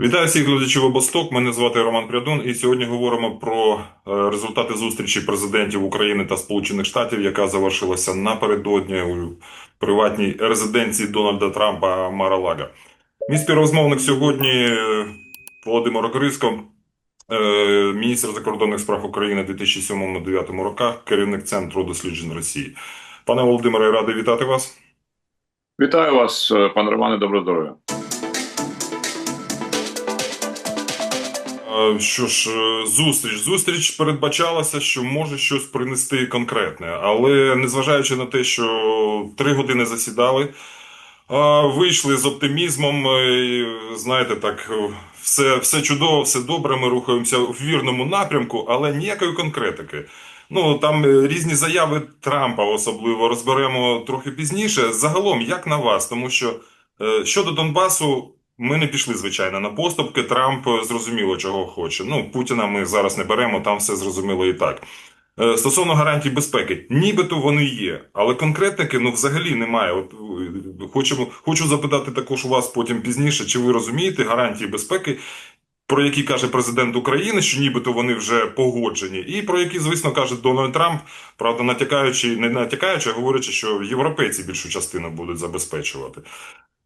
Вітаю всіх глядачів обосток. Мене звати Роман Прядун, і сьогодні говоримо про е, результати зустрічі президентів України та Сполучених Штатів, яка завершилася напередодні у приватній резиденції Дональда Трампа Мара-Лаго. Мій співрозмовник сьогодні е, Володимир Окриско, е, міністр закордонних справ України у 2007-2009 роках, керівник Центру досліджень Росії. Пане Володимире, радий вітати вас. Вітаю вас, пане Романе, доброго здоров'я. Що ж, е, зустріч. Зустріч передбачалася, що може щось принести конкретне, але незважаючи на те, що три години засідали, вийшли з оптимізмом. е, і, Знаєте, так, е, все, все чудово, все добре. Ми рухаємося в вірному напрямку, але ніякої конкретики. Ну там е, різні заяви Трампа особливо розберемо трохи пізніше. Загалом, як на вас, тому що е, щодо Донбасу. Ми не пішли, звичайно, на поступки. Трамп е, зрозуміло, чого хоче. Ну, Путіна ми зараз не беремо, там все зрозуміло і так. Е, Стосовно гарантій безпеки, нібито вони є, але конкретники ну взагалі немає. От е, хочемо, хочу запитати також у вас потім пізніше, чи ви розумієте гарантії безпеки, про які каже президент України, що нібито вони вже погоджені, і про які, звісно, каже Дональд Трамп, правда, натякаючи, не натякаючи, а говорячи, що європейці більшу частину будуть забезпечувати.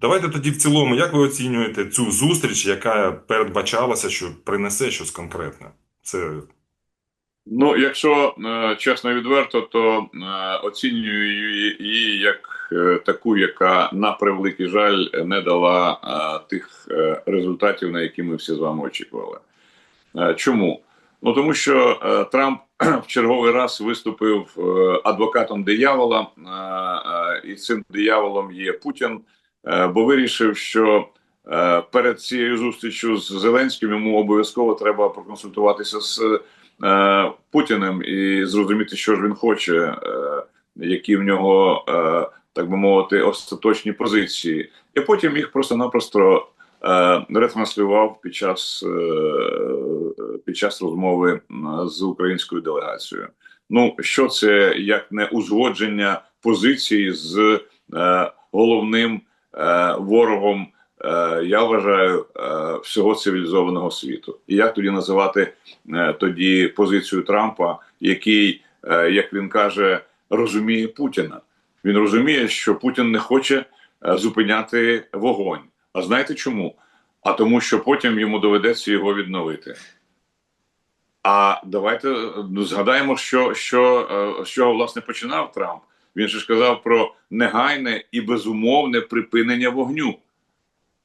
Давайте тоді в цілому, як ви оцінюєте цю зустріч, яка передбачалася, що принесе щось конкретне? Це Ну, якщо е, чесно і відверто, то е, оцінюю її- як е, таку, яка на превеликий жаль не дала е, тих е, результатів, на які ми всі з вами очікували. Е, Чому? Ну тому що е, Трамп в черговий раз виступив е, адвокатом диявола, е, е, і цим дияволом є Путін, бо вирішив, що е, перед цією зустрічю з Зеленським йому обов'язково треба проконсультуватися з е, Путіним і зрозуміти, що ж він хоче, е, які в нього, е, так би мовити, остаточні позиції, і потім їх просто-напросто е, ретранслював під час, е, під час розмови з українською делегацією. Ну, що це як не узгодження позиції з е, головним е, ворогом, е, я вважаю, е, всього цивілізованого світу. І як тоді називати е, тоді позицію Трампа, який, е, як він каже, розуміє Путіна? Він розуміє, що Путін не хоче е, зупиняти вогонь. А знаєте чому? А тому, що потім йому доведеться його відновити. А давайте ну, згадаємо, що, що, е, чого власне починав Трамп. Він же ж казав про негайне і безумовне припинення вогню.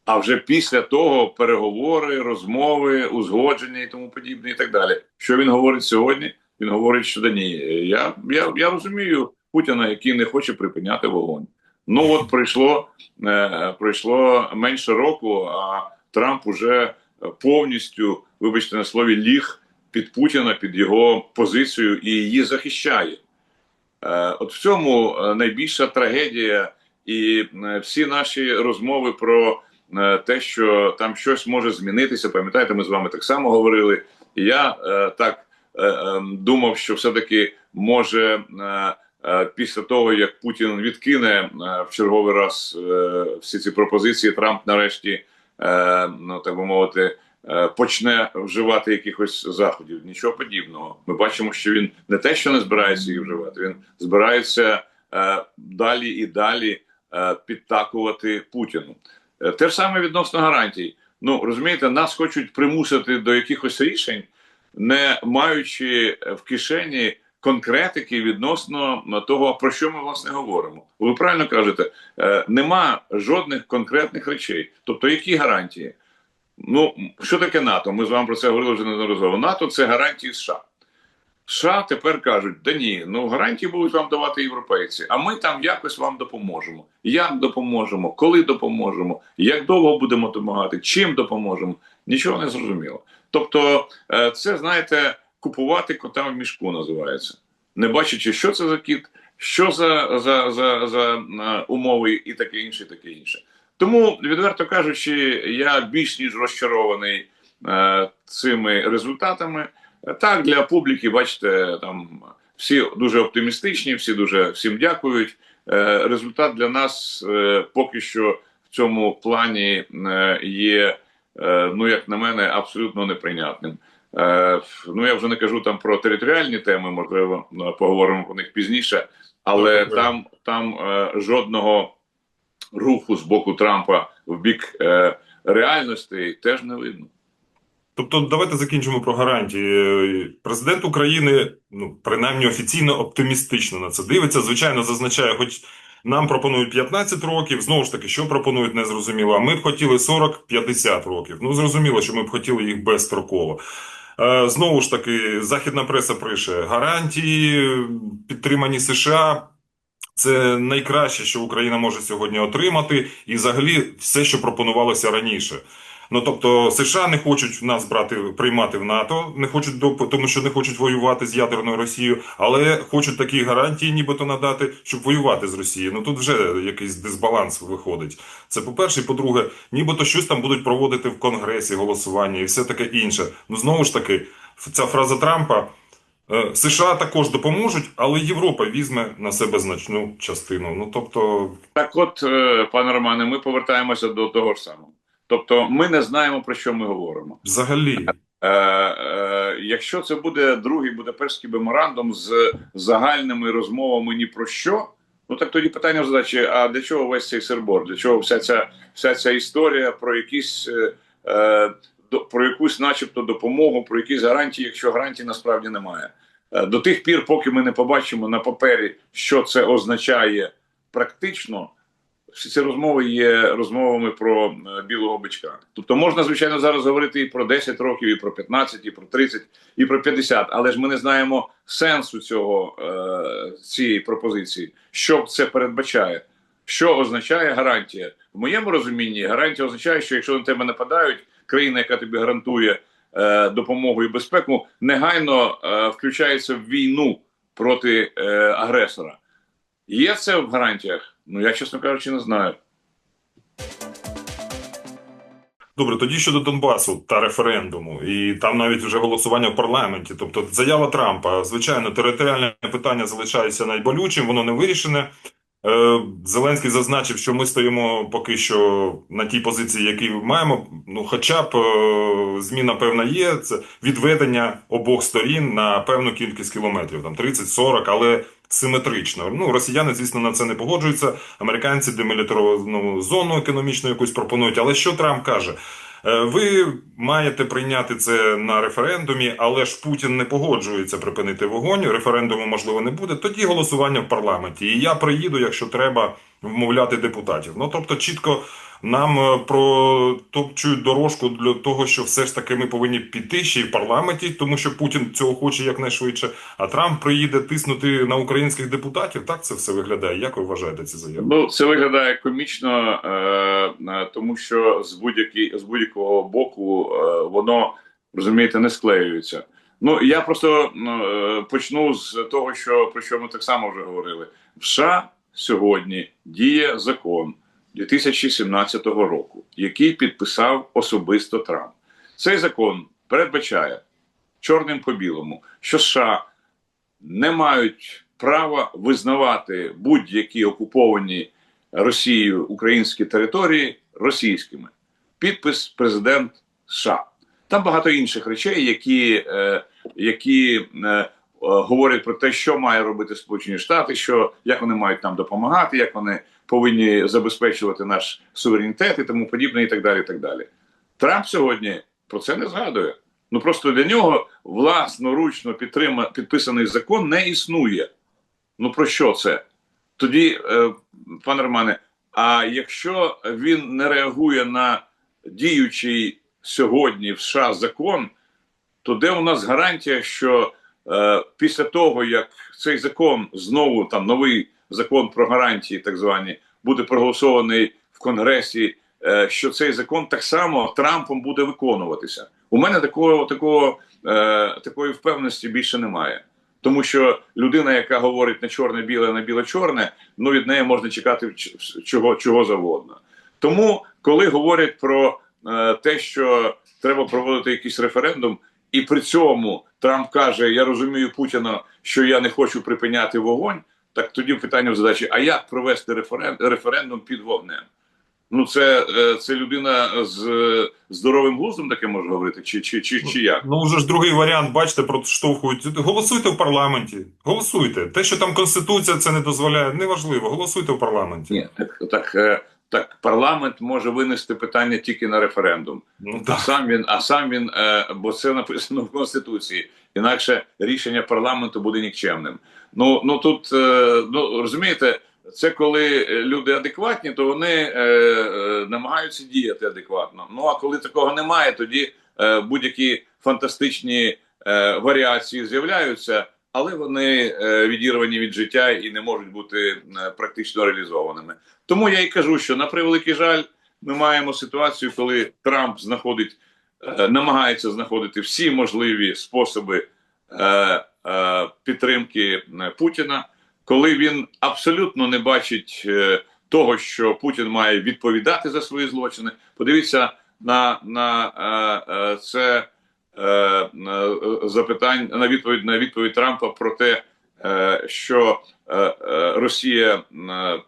А вже після того переговори, розмови, узгодження і тому подібне, і так далі. Що він говорить сьогодні? Він говорить, що да ні, я, я, я розумію Путіна, який не хоче припиняти вогонь. Ну от пройшло, е, пройшло менше року, а Трамп уже повністю, вибачте на слові, ліг під Путіна, під його позицію і її захищає. Е, От в цьому е, найбільша трагедія, і е, всі наші розмови про те, що там щось може змінитися. Пам'ятаєте, ми з вами так само говорили. І я так думав, що все-таки може після того, як Путін відкине в черговий раз всі ці пропозиції, Трамп нарешті, ну так би мовити. Е, Почне вживати якихось заходів, нічого подібного. Ми бачимо, що він не те, що не збирається їх вживати, він збирається е, далі і далі е, підтакувати Путіну. Те ж саме відносно гарантій. Ну розумієте, нас хочуть примусити до якихось рішень, не маючи в кишені конкретики відносно того, про що ми власне говоримо. Ви правильно кажете, нема жодних конкретних речей. Тобто, які гарантії? Ну, що таке НАТО? Ми з вами про це говорили вже неодноразово. НАТО це гарантії США. США тепер кажуть, да ні, ну гарантії будуть вам давати європейці, а ми там якось вам допоможемо. Як допоможемо, коли допоможемо, як довго будемо допомагати, чим допоможемо, нічого не зрозуміло. Тобто, е, це знаєте, купувати кота в мішку називається, не бачачи, що це за кіт, що за, за, за, за е, умови і таке інше, і таке інше. Тому, відверто кажучи, я більш ніж розчарований е, цими результатами. Так, для публіки, бачите, там всі дуже оптимістичні, всі дуже всім дякують. Е, результат для нас е, поки що в цьому плані е, є е, ну як на мене, абсолютно неприйнятним. Е, Ну я вже не кажу там про територіальні теми, можливо, е, поговоримо про них пізніше, але Добре. там, там е, жодного руху з боку Трампа в бік е, реальності теж не видно. Тобто, давайте закінчимо про гарантії. Президент України, ну принаймні офіційно оптимістично на це дивиться. Звичайно, зазначає, хоч нам пропонують 15 років. Знову ж таки, що пропонують, не зрозуміло. А ми б хотіли 40-50 років. Ну зрозуміло, що ми б хотіли їх безстроково. Е, Знову ж таки, західна преса пише: гарантії підтримані США. Це найкраще, що Україна може сьогодні отримати, і взагалі все, що пропонувалося раніше. Ну тобто США не хочуть нас брати приймати в НАТО, не хочуть до тому, що не хочуть воювати з ядерною Росією, але хочуть такі гарантії, нібито надати, щоб воювати з Росією. Ну тут вже якийсь дисбаланс виходить. Це по-перше, і по-друге, нібито щось там будуть проводити в Конгресі голосування і все таке інше. Ну знову ж таки, ця фраза Трампа. Е, США також допоможуть, але Європа візьме на себе значну частину. Ну тобто, Так, от, е, пане Романе, ми повертаємося до того ж самого. Тобто, ми не знаємо про що ми говоримо. взагалі, Е, е, якщо це буде другий Будапештський меморандум з загальними розмовами ні про що, ну так тоді питання в задачі: а для чого весь цей сербор? Для чого вся ця вся ця історія про якісь е, е, про якусь, начебто, допомогу, про якісь гарантії, якщо гарантій насправді немає? Е, до тих пір, поки ми не побачимо на папері, що це означає практично. Всі ці розмови є розмовами про е, білого бичка. Тобто можна, звичайно, зараз говорити і про 10 років, і про 15, і про 30, і про 50, але ж ми не знаємо сенсу цього е, цієї пропозиції, що це передбачає, що означає гарантія. В моєму розумінні гарантія означає, що якщо на тебе нападають, країна, яка тобі гарантує е, допомогу і безпеку, негайно е, включається в війну проти е, агресора. Є це в гарантіях? Ну я чесно кажучи, не знаю. Добре, тоді щодо Донбасу та референдуму, і там навіть вже голосування в парламенті. Тобто, заява Трампа, звичайно, територіальне питання залишається найболючим, воно не вирішене. Е, Зеленський зазначив, що ми стоїмо поки що на тій позиції, які маємо. Ну, хоча б е, зміна певна є. Це відведення обох сторін на певну кількість кілометрів, там 30-40, але симетрично. Ну, росіяни, звісно, на це не погоджуються. Американці демілітаровану зону економічну якусь пропонують. Але що Трамп каже? Е, Ви маєте прийняти це на референдумі, але ж Путін не погоджується припинити вогонь. Референдуму можливо не буде. Тоді голосування в парламенті. І я приїду, якщо треба вмовляти депутатів. Ну тобто, чітко нам е, протопчують дорожку для того, що все ж таки ми повинні піти ще й в парламенті, тому що Путін цього хоче якнайшвидше. А Трамп приїде тиснути на українських депутатів. Так це все виглядає. Як ви вважаєте ці заяви? Ну це виглядає комічно, е, е, тому що з будь-який з будь-якого боку воно розумієте не склеюється. Ну я просто е, почну з того, що про що ми так само вже говорили. В США сьогодні діє закон 2017 року, який підписав особисто Трамп. Цей закон передбачає чорним по білому, що США не мають права визнавати будь-які окуповані Росією українські території російськими. Підпис президент США. Там багато інших речей, які, е, які е, е, говорять про те, що має робити Сполучені Штати, що як вони мають нам допомагати, як вони повинні забезпечувати наш суверенітет і тому подібне, і так далі. І так далі. Трамп сьогодні про це не згадує. Ну просто для нього власноручно підтрима, підписаний закон не існує. Ну про що це? Тоді, е, пане Романе, а якщо він не реагує на діючий сьогодні в США закон, то де у нас гарантія, що е, після того, як цей закон знову там новий закон про гарантії, так звані, буде проголосований в Конгресі, е, що цей закон так само Трампом буде виконуватися? У мене такого, такого, е, такої впевненості більше немає. Тому що людина, яка говорить на чорне-біле, на біле-чорне, ну від неї можна чекати чого, чого завгодно. Тому, коли говорять про е, те, що треба проводити якийсь референдум, і при цьому Трамп каже: Я розумію Путіна, що я не хочу припиняти вогонь. Так тоді питання в задачі: а як провести референ- референдум під вогнем? Ну, це, е, це людина з е, здоровим глуздом таке може говорити, чи, чи, чи, чи як? Ну, вже ж другий варіант, бачите, проштовхують. Голосуйте в парламенті. Голосуйте. Те, що там Конституція це не дозволяє, неважливо. Голосуйте в парламенті. Ні, так, так, е, так парламент може винести питання тільки на референдум. Ну, А сам він, а сам він, бо це написано в Конституції. Інакше рішення парламенту буде нікчемним. Ну, ну тут, е, ну розумієте, це коли люди адекватні, то вони е, е, намагаються діяти адекватно. Ну а коли такого немає, тоді е, будь-які фантастичні е, варіації з'являються, але вони е, відірвані від життя і не можуть бути е, практично реалізованими. Тому я і кажу, що на превеликий жаль, ми маємо ситуацію, коли Трамп знаходить, е, намагається знаходити всі можливі способи е, е, підтримки е, Путіна, коли він абсолютно не бачить е, того, що Путін має відповідати за свої злочини. Подивіться на, на е, е, це е, е, запитання на відповідь на відповідь Трампа про те, е, що е, е, Росія е,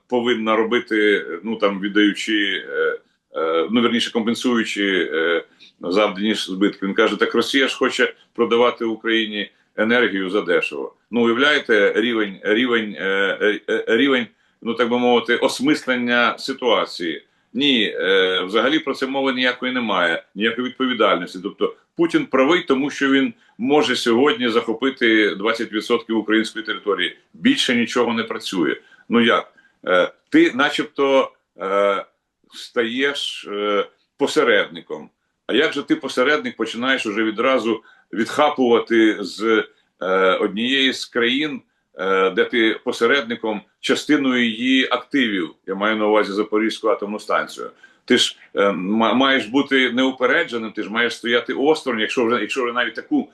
повинна робити, ну там віддаючи, е, е, ну верніше компенсуючи е, завдані збитки. Він каже: так Росія ж хоче продавати Україні енергію за дешево. Ну уявляєте рівень, рівень, е, е, рівень, ну так би мовити, осмислення ситуації. Ні, е, взагалі про це мови ніякої немає, ніякої відповідальності. Тобто Путін правий, тому що він може сьогодні захопити 20% української території. Більше нічого не працює. Ну як? Е, ти, начебто, е, стаєш е, посередником. А як же ти посередник починаєш уже відразу відхапувати з е, однієї з країн, е, де ти посередником частиною її активів? Я маю на увазі Запорізьку атомну станцію. Ти ж е, маєш бути неупередженим, ти ж маєш стояти осторонь, якщо вже якщо вже навіть таку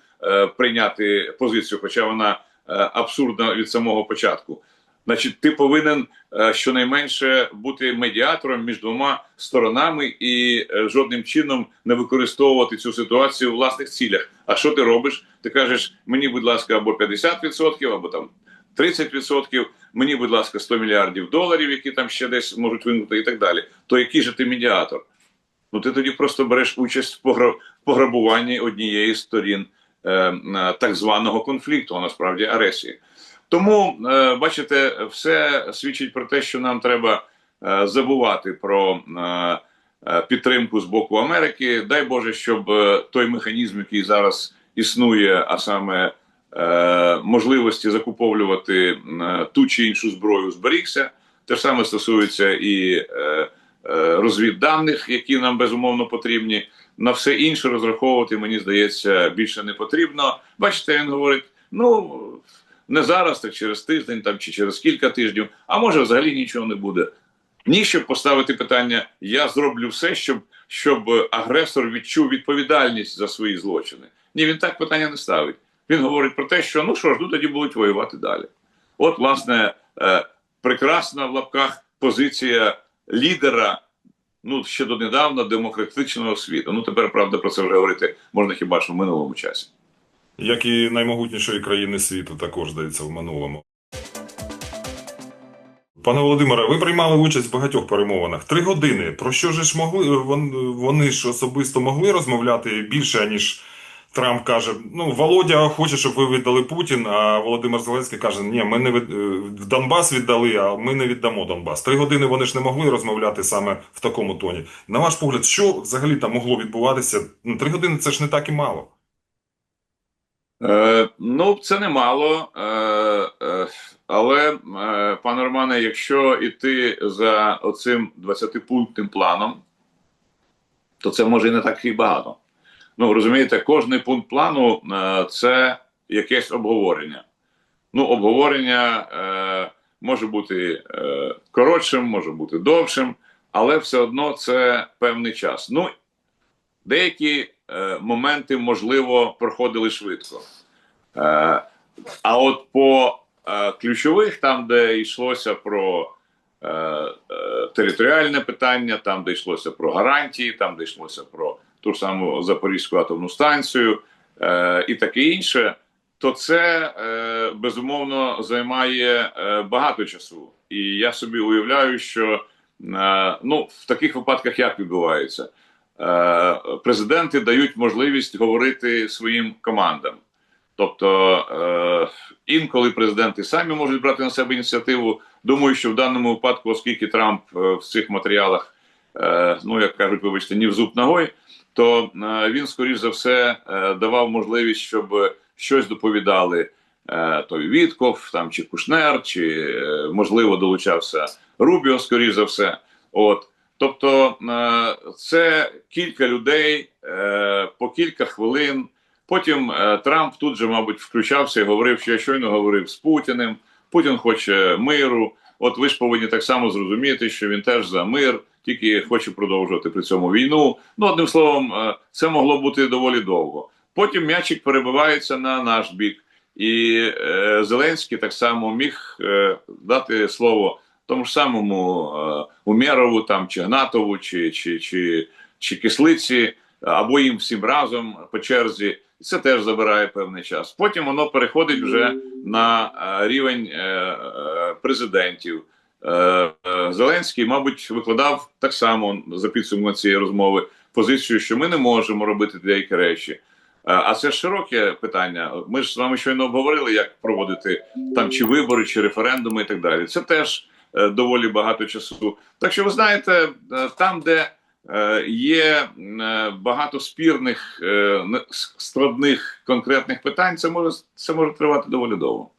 прийняти позицію, хоча вона абсурдна від самого початку. Значить, ти повинен е, щонайменше бути медіатором між двома сторонами і е, жодним чином не використовувати цю ситуацію у власних цілях. А що ти робиш? Ти кажеш, мені, будь ласка, або 50%, або там 30%, мені, будь ласка, 100 мільярдів доларів, які там ще десь можуть винути, і так далі. То який же ти медіатор? Ну ти тоді просто береш участь в погра- пограбуванні однієї з сторін е, е, так званого конфлікту, а насправді агресії. Тому, е, бачите, все свідчить про те, що нам треба е, забувати про е, підтримку з боку Америки. Дай Боже, щоб той механізм, який зараз існує, а саме можливості закуповлювати ту чи іншу зброю, зберігся. Те ж саме стосується і розвідданих, які нам безумовно потрібні. На все інше розраховувати, мені здається, більше не потрібно. Бачите, він говорить: ну не зараз, так через тиждень там чи через кілька тижнів, а може взагалі нічого не буде. Ні, щоб поставити питання, я зроблю все, щоб, щоб агресор відчув відповідальність за свої злочини. Ні, він так питання не ставить. Він говорить про те, що ну що ж, ну тоді будуть воювати далі. От, власне, е, прекрасна в лапках позиція лідера. Ну, ще донедавна демократичного світу. Ну тепер правда про це вже говорити можна хіба що в минулому часі. Як і наймогутнішої країни світу, також здається в минулому. Пане Володимире, ви приймали участь в багатьох перемовинах. Три години. Про що ж могли вони ж особисто могли розмовляти більше, ніж Трамп каже: ну, Володя хоче, щоб ви віддали Путін, а Володимир Зеленський каже: Ні, ми не від... Донбас віддали, а ми не віддамо Донбас. Три години вони ж не могли розмовляти саме в такому тоні. На ваш погляд, що взагалі там могло відбуватися? Ну, три години це ж не так і мало. Е, ну, це немало. Е, е, але, е, пане Романе, якщо йти за оцим 20-пунктним планом, то це може і не так і багато. Ну, розумієте, кожний пункт плану е, це якесь обговорення. Ну, обговорення е, може бути е, коротшим, може бути довшим, але все одно це певний час. Ну, деякі моменти, можливо, проходили швидко. Е, а от по е, ключових, там, де йшлося про е, е, територіальне питання, там, де йшлося про гарантії, там, де йшлося про ту ж саму Запорізьку атомну станцію е, і таке інше, то це е, безумовно займає е, багато часу. І я собі уявляю, що е, ну, в таких випадках як відбувається? Е, президенти дають можливість говорити своїм командам. Тобто е, інколи президенти самі можуть брати на себе ініціативу. Думаю, що в даному випадку, оскільки Трамп е, в цих матеріалах, ну як кажуть, вибачте, ні в зуб ногой, то він, скоріш за все, давав можливість, щоб щось доповідали той Вітков, там чи Кушнер, чи можливо долучався Рубіо, скоріш за все. От. Тобто е, це кілька людей е, по кілька хвилин. Потім е, Трамп тут же, мабуть, включався і говорив, що я щойно говорив з Путіним. Путін хоче миру. От ви ж повинні так само зрозуміти, що він теж за мир, тільки хоче продовжувати при цьому війну. Ну, одним словом, це могло бути доволі довго. Потім м'ячик перебивається на наш бік, і Зеленський так само міг дати слово тому ж самому е, Умєрову, там чи Гнатову, чи, чи, чи, чи Кислиці, або їм всім разом по черзі. Це теж забирає певний час. Потім воно переходить вже на е, рівень е, президентів. Зеленський, мабуть, викладав так само за підсумком цієї розмови позицію, що ми не можемо робити деякі речі. А це широке питання. Ми ж з вами щойно обговорили, як проводити там чи вибори, чи референдуми, і так далі. Це теж доволі багато часу. Так що ви знаєте, е, там, де е, є е, багато спірних, е, складних конкретних питань, це може це може тривати доволі довго.